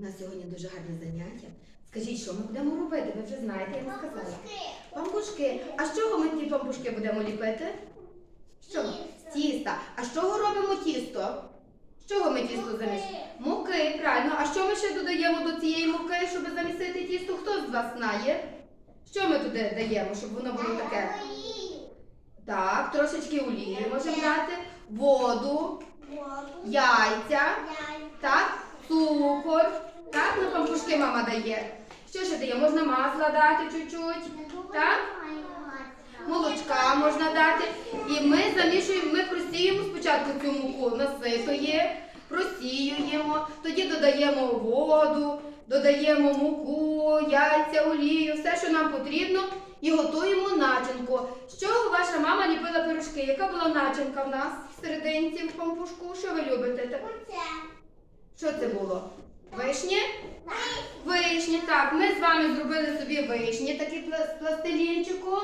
У нас сьогодні дуже гарне заняття. Скажіть, що ми будемо робити? Ви вже знаєте, я вам сказала. Пампушки. А з чого ми ті пампушки будемо ліпити? З чого? З тіста. А з чого робимо тісто? З чого ми тісто замішуємо? Муки, правильно. А що ми ще додаємо до цієї муки, щоб замісити тісто? Хто з вас знає? Що ми туди даємо, щоб воно було таке? Так, трошечки олії можемо дати, воду, яйця, так, цукор. Так, на пампушки мама дає. Що ще дає? Можна масла дати чуть-чуть, так? Молочка можна дати. І ми замішуємо, ми просіюємо спочатку цю муку, насипає, просіюємо, тоді додаємо воду, додаємо муку, яйця, олію, все, що нам потрібно, і готуємо начинку. З чого ваша мама ліпила пирожки? Яка була начинка в нас в серединці в пампушку? Що ви любите? Що це було? Вишні? Вишні, так. Ми з вами зробили собі вишні, такі з пластилінчику.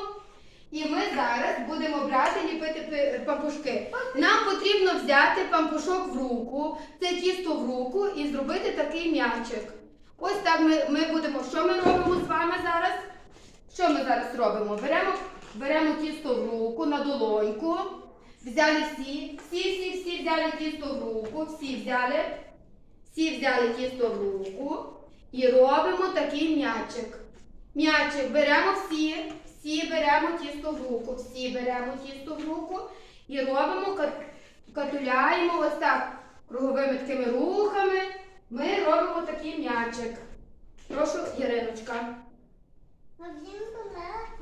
І ми зараз будемо брати ліпити пампушки. Нам потрібно взяти пампушок в руку, це тісто в руку і зробити такий м'ячик. Ось так ми, ми будемо. Що ми робимо з вами зараз? Що ми зараз робимо? Беремо, беремо тісто в руку на долоньку. Взяли всі, всі, всі, всі взяли тісто в руку, всі взяли. Всі взяли тісто в руку і робимо такий м'ячик. М'ячик беремо всі, всі беремо тісто в руку, всі беремо тісто в руку і робимо, катуляємо ось так круговими такими рухами. Ми робимо такий м'ячик. Прошу, Яриночка.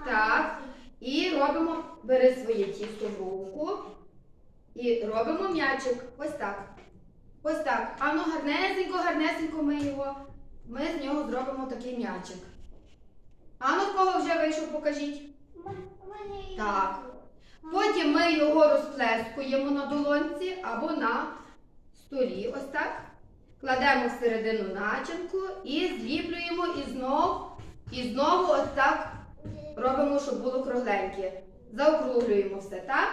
Так. І робимо, бери своє тісто в руку і робимо м'ячик. Ось так. Ось так. А ну гарнесенько, гарнесенько ми його. Ми з нього зробимо такий м'ячик. А ну в кого вже вийшов, покажіть. Так. Потім ми його розплескуємо на долонці або на столі. Ось так. Кладемо всередину начинку і зліплюємо і знов, і знову ось так робимо, щоб було кругленьке. Заокруглюємо все, так?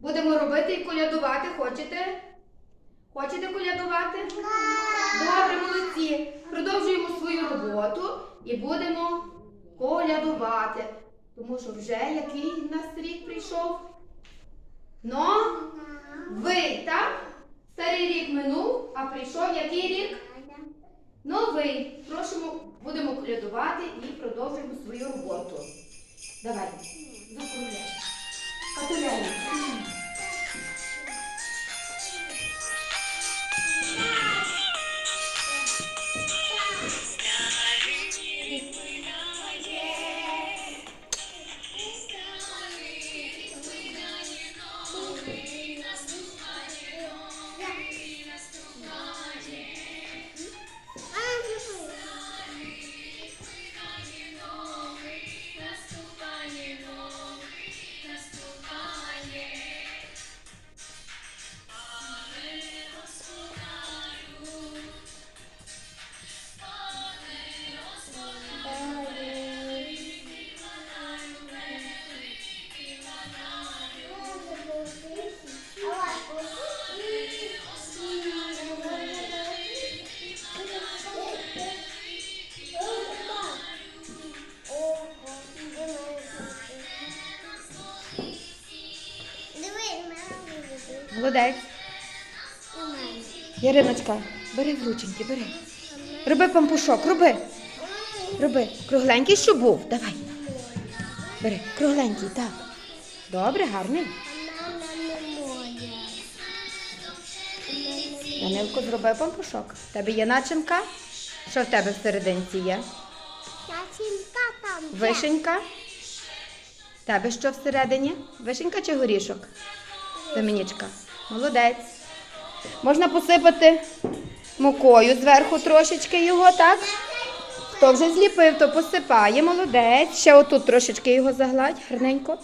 Будемо робити і колядувати. Хочете? Хочете колядувати? Добре, молодці. Продовжуємо свою роботу і будемо колядувати. Тому що вже який в нас рік прийшов? Новий, так? Старий рік минув, а прийшов який рік? Новий. Просимо, будемо колядувати і продовжуємо свою роботу. Давай, закругляй. Катуляй. Молодець. Яриночка, бери в рученьки, бери. Роби пампушок, роби. Роби. Кругленький, щоб був. Давай. Бери. Кругленький, так. Добре, гарний. Данилко, зроби пампушок. В тебе є начинка? Що в тебе всерединці є? Вишенька? В Тебе що всередині? Вишенька чи горішок? Домінічка. Молодець. Можна посипати мукою зверху трошечки його, так? Хто вже зліпив, то посипає, молодець. Ще отут трошечки його загладь, гарненько.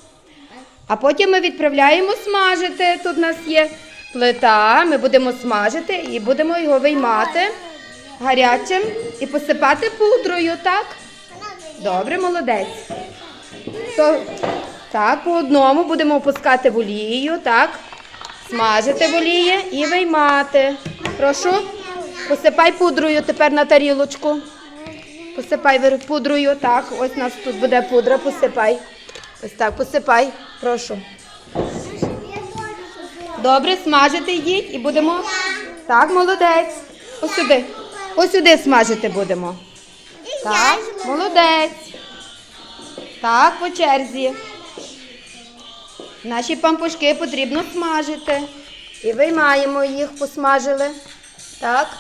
А потім ми відправляємо смажити. Тут у нас є плита, ми будемо смажити і будемо його виймати гарячим і посипати пудрою, так? Добре, молодець. То, так, по одному будемо опускати в олію, так? Смажити в олії і виймати. Прошу. Посипай пудрою тепер на тарілочку. Посипай пудрою. Так, ось у нас тут буде пудра, посипай. Ось так, посипай, прошу. Добре, смажити йдіть і будемо. Так, молодець. Ось сюди. Ось сюди смажити будемо. Так, молодець. Так, по черзі. Наші пампушки потрібно смажити. І виймаємо їх, посмажили. Так.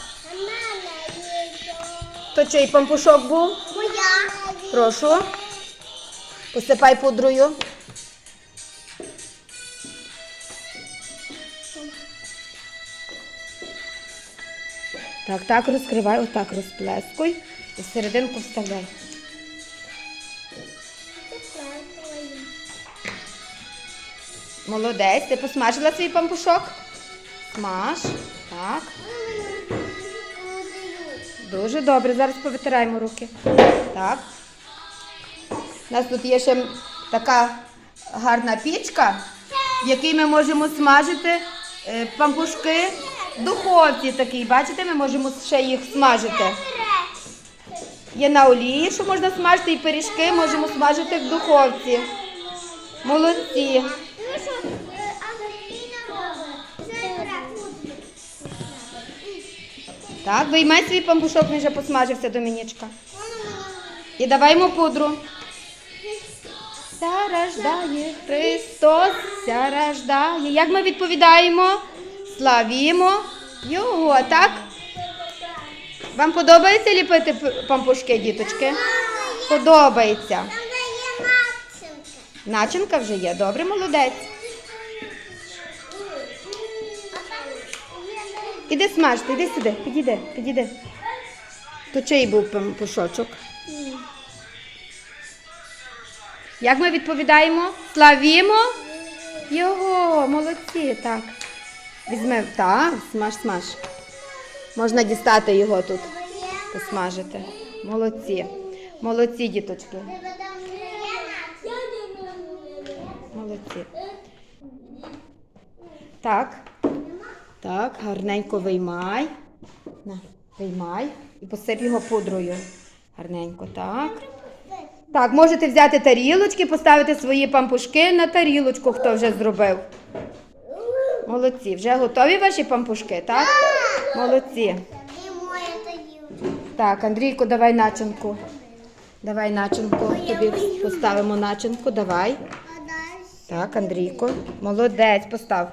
То чий пампушок був? Моя. Прошу. Посипай пудрою. Так, так, розкривай, отак розплескуй і в серединку вставляй. Молодець, ти посмажила свій пампушок? Смаж. Так. Дуже добре. Зараз повитираємо руки. Так. У нас тут є ще така гарна пічка, в якій ми можемо смажити е, пампушки в духовці такій. Бачите, ми можемо ще їх смажити. Є на олії, що можна смажити, і пиріжки можемо смажити в духовці. Молодці. Так, виймай свій пампушок, він вже посмажився, Домінічка. І давай йому пудру. Ся рождає Христос, ся рождає. Як ми відповідаємо? Славімо Його, так? Вам подобається ліпити пампушки, діточки? Подобається. Начинка вже є. Добре, молодець. Іди смажте, іди сюди, підійди, підійди. То чий був пампушочок? Як ми відповідаємо? Славімо його, молодці, так. Візьмемо, так, смаж, смаж. Можна дістати його тут, посмажити. Молодці. Молодці, діточки. Молодці. Так. Так, гарненько виймай. На, виймай і посип його пудрою. Гарненько, так. Так, можете взяти тарілочки, поставити свої пампушки на тарілочку, хто вже зробив. Молодці. Вже готові ваші пампушки, так? Молодці. Так, Андрійко, давай начинку. Давай начинку. Тобі поставимо начинку. Давай. Так, Андрійко. Молодець, постав.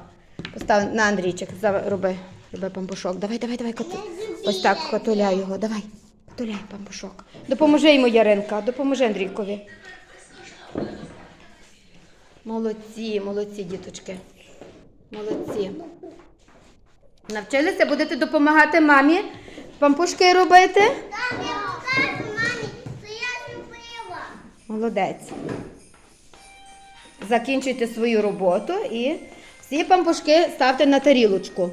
Постав на Андрійчик. Роби, роби пампушок. Давай, давай, давай. Коту. Ось так, котуляй його. Давай. Котуляй пампушок. Допоможи йому Яринка. Допоможи Андрійкові. Молодці, молодці, діточки. Молодці. Навчилися, будете допомагати мамі пампушки робити? Так, я покажу мамі, що я зробила. Молодець. Закінчуйте свою роботу і всі пампушки ставте на тарілочку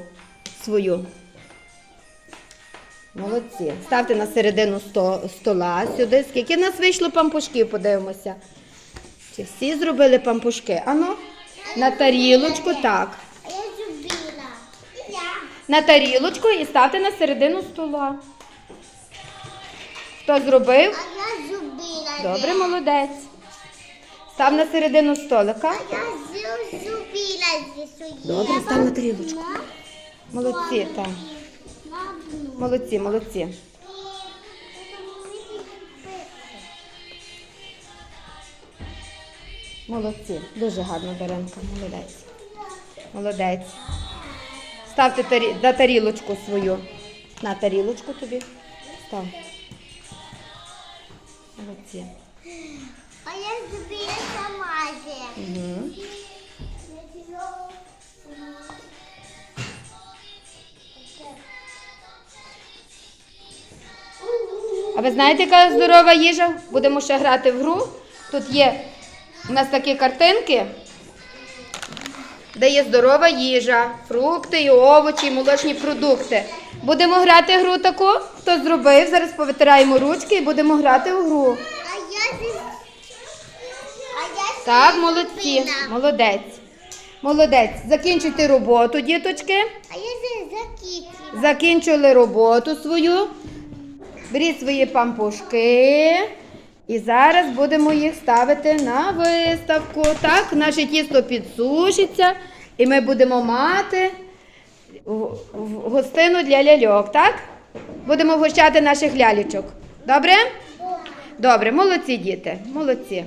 свою. Молодці. Ставте на середину сто- стола сюди. Скільки нас вийшло пампушків, подивимося. Чи всі зробили пампушки? Ану, на тарілочку, так. Я зробила. На тарілочку і ставте на середину стола. Хто зробив? Добре, молодець. Став на середину столика. А я зі. Добре, став на тарілочку. Молодці, так. Молодці, молодці. Молодці. Дуже гарно, Даренка. Молодець. Молодець. Ставте тарі... на тарілочку свою. На тарілочку тобі. Став. Молодці. А ви знаєте, яка здорова їжа? Будемо ще грати в гру. Тут є у нас такі картинки, де є здорова їжа, фрукти і овочі, і молочні продукти. Будемо грати гру таку. Хто зробив? Зараз повитираємо ручки і будемо грати у гру. А я Так, молодці, молодець. Молодець. Закінчуйте роботу, діточки. А я зі закінчили. Закінчили роботу свою. Беріть свої пампушки. І зараз будемо їх ставити на виставку. Так, наше тісто підсушиться, і ми будемо мати гостину для ляльок, так? Будемо вгощати наших лялічок. Добре? Добре, молодці діти, молодці.